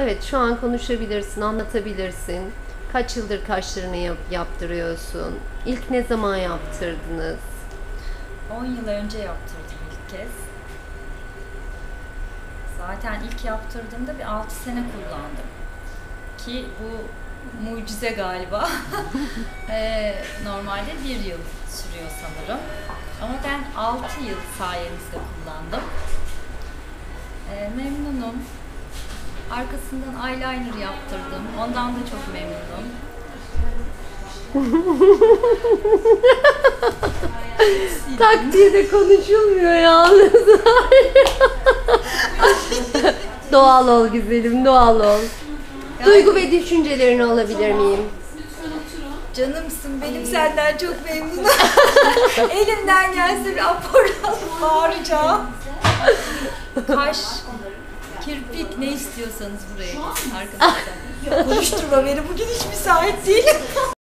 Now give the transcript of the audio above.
Evet şu an konuşabilirsin, anlatabilirsin. Kaç yıldır kaşlarını yap- yaptırıyorsun? İlk ne zaman yaptırdınız? 10 yıl önce yaptırdım ilk kez. Zaten ilk yaptırdığımda bir 6 sene kullandım. Ki bu mucize galiba. Eee, normalde bir yıl sürüyor sanırım. Ama ben 6 yıl sayenizde kullandım. Eee, memnunum. Arkasından eyeliner yaptırdım. Ondan da çok memnunum. Takdirde konuşulmuyor yalnız. doğal ol güzelim, doğal ol. Duygu ve düşüncelerini alabilir miyim? Canımsın benim senden çok memnunum. Elimden gelse bir rapor alıp bağıracağım. Kaş, kirpik ne istiyorsanız buraya gelin arkadaşlar. Konuşturma beni bugün hiç müsait değilim.